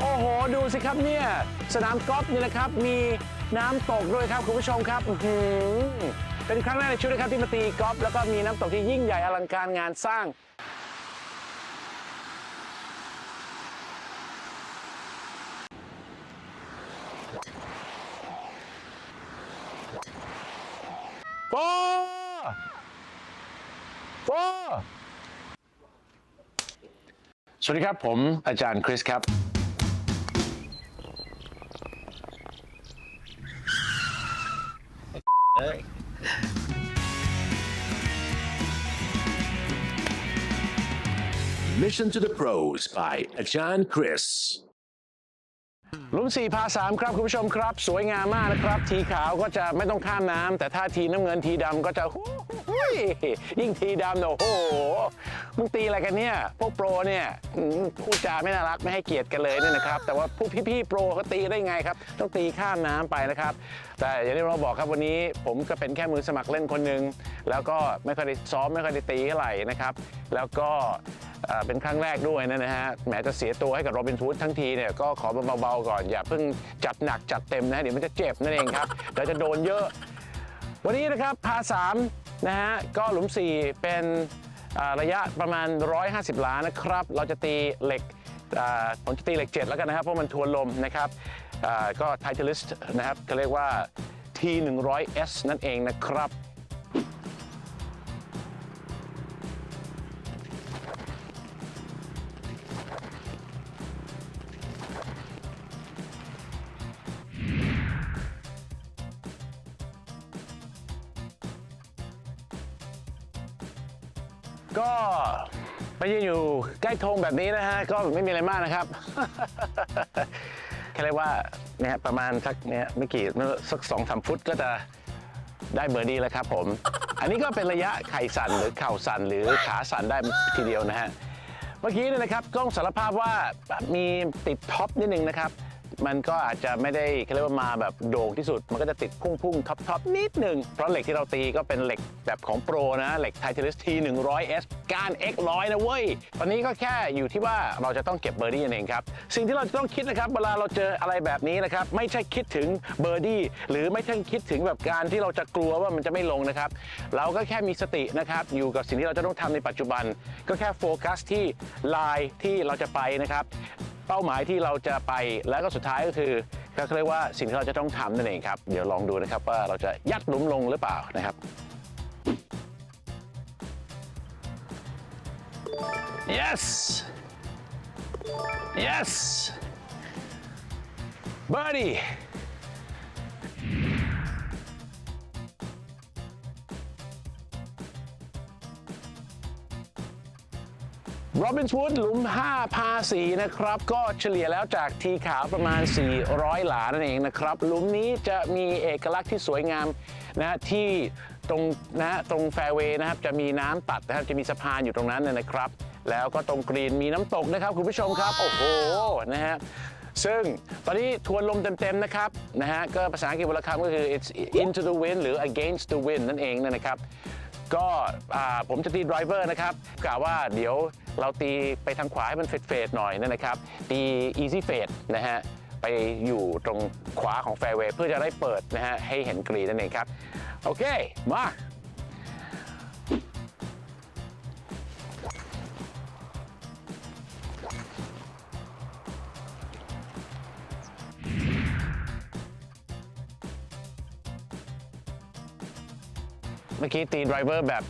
โอ้โห ดูสิครับเนี่ย สนามกอล์ฟนี่นะครับ มีน้ำตกด้วยครับคุณผู้ชมครับอื้อหือเป็นครั้งแรกในชีวิตนะครับที่มาตีกอล์ฟแล้วก็มีน้ำตกที่ยิ่งใหญ่อลังการงานสร้าง โฟโฟสวัสดีครับผมอาจารย์คริสครับ Mission to the Pros by Ajahn Chris. หลุม4พา3ครับคุณผู้ชมครับ สวยงามมากนะครับ ทีขาวก็จะไม่ต้องข้ามน้ำแต่ถ้าทีน้ำเงินทีดำก็จะหู้ยยิ่งทีดำเนี่ยโอ้โหมึงตีอะไรกันเนี่ย พวกโปรเนี่ยอืมพูดจาไม่น่ารักไม่ให้เกียรติกันเลยเนี่ยนะครับ แต่ว่าผู้พี่ๆโปรเขาตีได้ไงครับ ต้องตีข้ามน้ำไปนะครับ แต่อย่างที่เราบอกครับวันนี้ผมก็เป็นแค่มือสมัครเล่นคนหนึ่งแล้วก็ไม่ค่อยได้ซ้อมไม่ค่อยได้ตีเท่าไหร่นะครับ แล้วก็ เป็นครั้งแรกด้วยนะฮะแหมจะเสียตัวให้กับโรบินทูดทั้งทีเนี่ยก็ขอเบาๆก่อนอย่าเพิ่งจัดหนักจัดเต็มนะฮะเดี๋ยวมันจะเจ็บนั่นเองครับเดี๋ยวจะโดนเยอะ วันนี้นะครับพา3นะฮะก็หลุม 4 เป็นระยะประมาณ 150 ล้านนะครับ เราจะตีเหล็กอ่าผมจะตีเหล็ก 7 แล้วกันนะครับ เพราะมันทวนลมนะครับก็ไทเทลิสต์นะครับเขาเรียกว่า T100S นั่นเองนะครับ ก็ไปยืนอยู่ใกล้ธงแบบนี้นะฮะ ก็ไม่มีอะไรมากนะครับ แค่เรียกว่าเนี่ยประมาณสักเนี่ยไม่กี่สักสองสามฟุตก็จะได้เบอร์ดี้แล้วครับผม อันนี้ก็เป็นระยะไข่สั่นหรือเข่าสั่นหรือขาสั่นได้ทีเดียวนะฮะ เมื่อกี้เนี่ยนะครับต้องสารภาพว่ามีติดท็อปนิดนึงนะครับ มันก็อาจจะไม่ได้เขาเรียกว่ามาแบบโด่งที่สุด มันก็จะติดพุ่งพุ่งท็อปท็อปนิดหนึ่งเพราะเหล็กที่เราตีก็เป็นเหล็กแบบของโปรนะเหล็กไทเทลิสที 100S ก้าน X 100 นะเว้ย ตอนนี้ก็แค่อยู่ที่ว่าเราจะต้องเก็บเบอร์ดี้นั่นเองครับ สิ่งที่เราจะต้องคิดนะครับเวลาเราเจออะไรแบบนี้นะครับ ไม่ใช่คิดถึงเบอร์ดี้หรือไม่ใช่คิดถึงแบบการที่เราจะกลัวว่ามันจะไม่ลงนะครับ เราก็แค่มีสตินะครับ อยู่กับสิ่งที่เราจะต้องทำในปัจจุบัน ก็แค่โฟกัสที่ลายที่เราจะไปนะครับ เป้าหมายที่เราจะไปแล้วก็สุดท้ายก็คือก็เรียกว่าสิ่งที่เราจะต้องทำนั่นเองครับ เดี๋ยวลองดูนะครับว่าเราจะยัดหลุมลงหรือเปล่านะครับ yes yes birdie โรบินส์วูดหลุม5พา4นะครับ ก็เฉลี่ยแล้วจากทีขาวประมาณ 400 หลานั่นเองนะครับ หลุมนี้จะมีเอกลักษณ์ที่สวยงามนะที่ตรงนะตรงแฟร์เวย์นะครับจะมีน้ำตัดนะครับจะมีสะพานอยู่ตรงนั้นนะครับ แล้วก็ตรงกรีนมีน้ำตกนะครับคุณผู้ชมครับ โอ้โหนะฮะซึ่งตอนนี้ทวนลมเต็ม ๆ นะครับนะฮะก็ภาษาอังกฤษวรรณคำก็คือ it's into the wind หรือ against the wind นั่นเองนะครับ ก็ผมจะตีไดรเวอร์นะครับกล่าวว่าเดี๋ยวเราตีไปทางขวาให้มันเฟดเฟดๆหน่อยนะครับ ตีอีซี่เฟดนะฮะไปอยู่ตรงขวาของแฟร์เวย์เพื่อจะได้เปิดนะฮะให้เห็นกรีนนั่นเองครับ โอเค มา เมื่อกี้ตีไดรเวอร์แบบ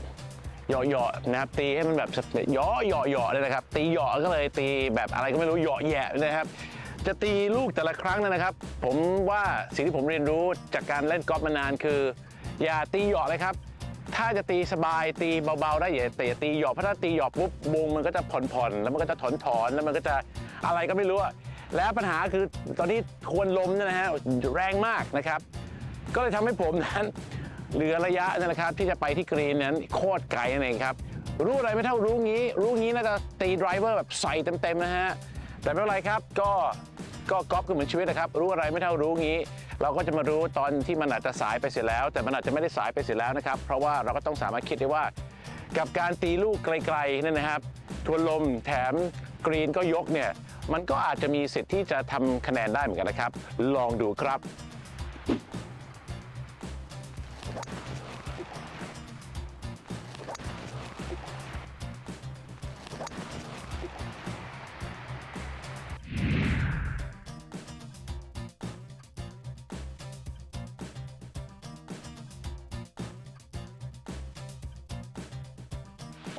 เหยาะๆนะครับตีให้มันแบบหยาะเหยาะเหยาะเลยนะครับ ตีเหยาะก็เลยตีแบบอะไรก็ไม่รู้เหยาะแยะนะครับ จะตีลูกแต่ละครั้งนะครับ ผมว่าสิ่งที่ผมเรียนรู้จากการเล่นกอล์ฟมานานคือ อย่าตีเหยาะเลยครับ ถ้าจะตีสบายตีเบาๆได้อย่าตีอย่าตีเหยาะเพราะถ้าตีเหยาะปุ๊บวงมันก็จะผ่อนๆแล้วมันก็จะถอนๆแล้วมันก็จะอะไรก็ไม่รู้แล้วปัญหาคือตอนนี้ทวนลมเนี่ยนะฮะแรงมากนะครับ ก็เลยทำให้ผมนั้น เหลือระยะนั่นแหละครับที่จะไปที่กรีนนั้นโคตรไกลนั่นเองครับ รู้อะไรไม่เท่ารู้งี้ รู้งี้น่าจะตีไดรเวอร์แบบใส่เต็มๆนะฮะ แต่ไม่เป็นไรครับก็ก็กอล์ฟก็เหมือนชีวิตนะครับ รู้อะไรไม่เท่ารู้งี้ เราก็จะมารู้ตอนที่มันอาจจะสายไปเสียแล้ว แต่มันอาจจะไม่ได้สายไปเสียแล้วนะครับ เพราะว่าเราก็ต้องสามารถคิดได้ว่า กับการตีลูกไกลๆนี่ยนะครับ ทวนลมแถมกรีนก็ยกเนี่ยมันก็อาจจะมีสิทธิ์ที่จะทำคะแนนได้เหมือนกันนะครับ ลองดูครับ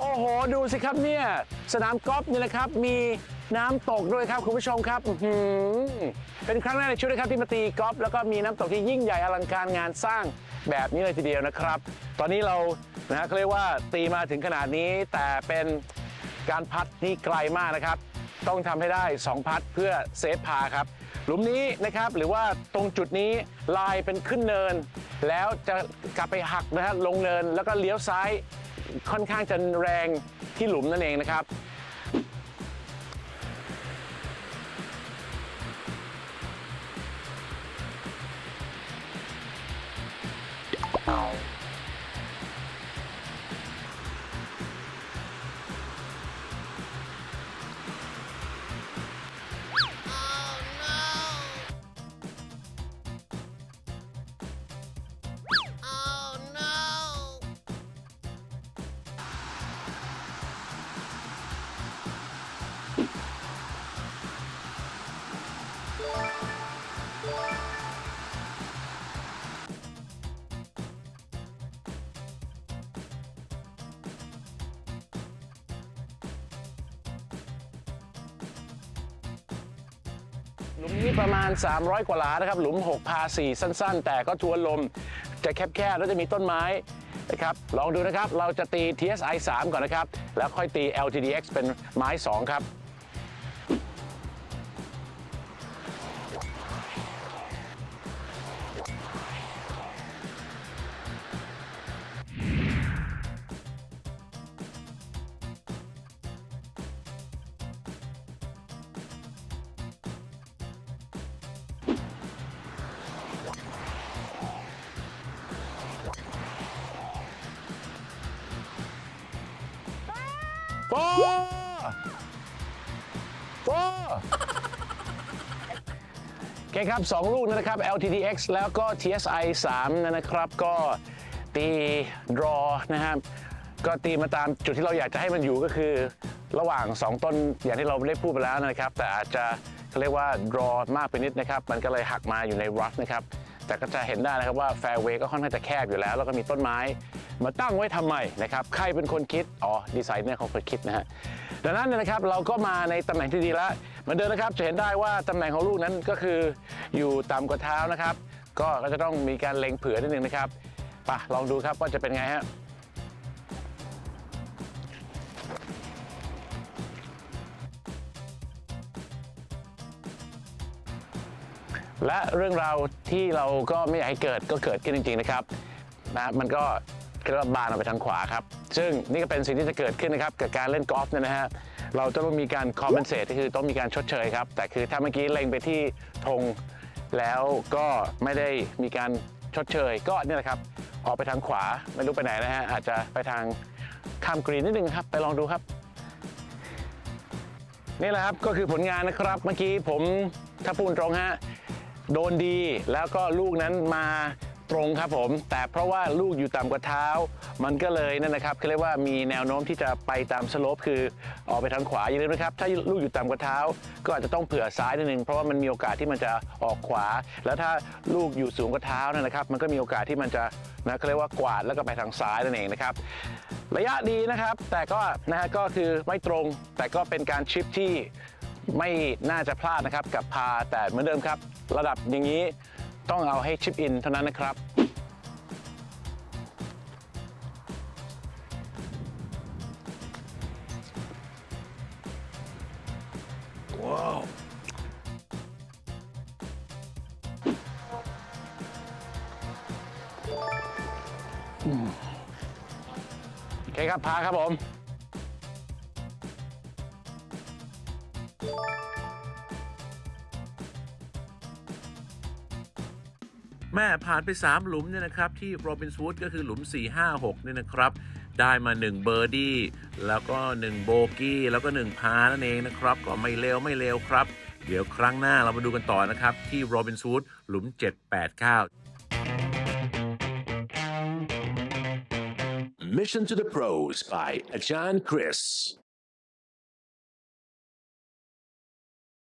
โอ้โห ดูสิครับเนี่ย สนามกอล์ฟนี่ยนะครับ มีน้ำตกด้วยครับคุณผู้ชมครับอื้อหือเป็นครั้งแรกในชีวิตนะครับที่มาตีกอล์ฟแล้วก็มีน้ำตกที่ยิ่งใหญ่อลังการงานสร้างแบบนี้เลยทีเดียวนะครับ ตอนนี้เรานะฮะเขาเรียกว่าตีมาถึงขนาดนี้แต่เป็นการพัดที่ไกลมากนะครับ ต้องทำให้ได้ 2 พัดเพื่อเซฟพาครับ หลุมนี้นะครับหรือว่าตรงจุดนี้ลายเป็นขึ้นเนิน แล้วจะกลับไปหักนะฮะลงเนินแล้วก็เลี้ยวซ้าย ค่อนข้างจะแรงที่หลุมนั่นเองนะครับ หลุมนี้ประมาณ 300 กว่าหลานะครับ หลุม 6 พา 4 สั้น ๆ แต่ก็ทวนลมจะแคบๆแล้วจะมีต้นไม้นะครับลองดูนะครับ เราจะตี TSI 3 ก่อนนะครับ แล้วค่อยตี LTDX เป็นไม้ 2 ครับ โฟโอเคครับ 2 ลูกนะครับ LTDX แล้วก็ TSI 3นะครับ ก็ตีดรอนะครับ ก็ตีมาตามจุดที่เราอยากจะให้มันอยู่ก็คือ ระหว่าง 2 ต้นอย่างที่เราได้พูดไปแล้วนะครับ แต่อาจจะเขาเรียกว่า draw มากไปนิดนะครับ มันก็เลยหักมาอยู่ใน rough นะครับ แต่ก็จะเห็นได้นะครับว่าแฟร์เวย์ก็ค่อนข้างจะแคบอยู่แล้ว แล้วก็มีต้นไม้ มาตั้งไว้ทำไมนะครับใครเป็นคนคิด อ๋อดีไซเนอร์เขาคนคิดนะฮะดังนั้นนะครับเราก็มาในตำแหน่งที่ดีแล้วเหมือนเดิมนะครับจะเห็นได้ว่าตำแหน่งของลูกนั้นก็คืออยู่ต่ำกว่าเท้านะครับ ก็จะต้องมีการเล็งเผื่อนิดนึงนะครับไปะลองดูครับว่าจะเป็นไงฮะ และเรื่องราวที่เราก็ไม่อยากให้เกิดก็เกิดขึ้นจริง ๆนะครับนะมันก็กระบานออกไปทางขวาครับ ซึ่งนี่ก็เป็นสิ่งที่จะเกิดขึ้นนะครับกับการเล่นกอล์ฟเนี่ยนะฮะเราจะต้องมีการคอมเพนเซตก็คือต้องมีการชดเชยครับ แต่คือถ้าเมื่อกี้เล็งไปที่ธงแล้วก็ไม่ได้มีการชดเชยก็เนี่ยแหละครับ ออกไปทางขวาไม่รู้ไปไหนนะฮะอาจจะไปทางข้ามกรีนนิดนึงครับ ไปลองดูครับนี่แหละครับก็คือผลงานนะครับเมื่อกี้ผมถ้าพูดตรงฮะ โดนดีแล้วก็ลูกนั้นมาตรงครับผม แต่เพราะว่าลูกอยู่ต่ำกว่าเท้า มันก็เลยนั่นนะครับเขาเรียกว่ามีแนวโน้มที่จะไปตามสโลปคือออกไปทางขวาอย่าลืมนะครับ ถ้าลูกอยู่ต่ำกว่าเท้า ก็อาจจะต้องเผื่อซ้ายนิดนึงเพราะว่ามันมีโอกาสที่มันจะออกขวา แล้วถ้าลูกอยู่สูงกว่าเท้านั่นนะครับ มันก็มีโอกาสที่มันจะนะเขาเรียกว่ากวาดแล้วก็ไปทางซ้ายนั่นเองนะครับระยะดีนะครับ แต่ก็นะฮะก็คือไม่ตรงแต่ก็เป็นการชิปที่ ไม่น่าจะพลาดนะครับกับพาแต่เหมือนเดิมครับ ระดับอย่างนี้ต้องเอาให้ชิปอินเท่านั้นนะครับโอเคครับพาครับผม ม่ผ่านไป 3 หลุมเนี่ยนะครับ ที่โรบินสูดก็คือหลุม 4 5 6เนี่ยนะครับ ได้มา 1 เบอร์ดี้แล้วก็ 1 โบกี้ แล้วก็ 1 พานั่นเองนะครับ ก็ไม่เลวไม่เลวครับ เดี๋ยวครั้งหน้าเรามาดูกันต่อนะครับ ที่โรบินซูดหลุม 789 Mission to the Pros by Ajahn Chris.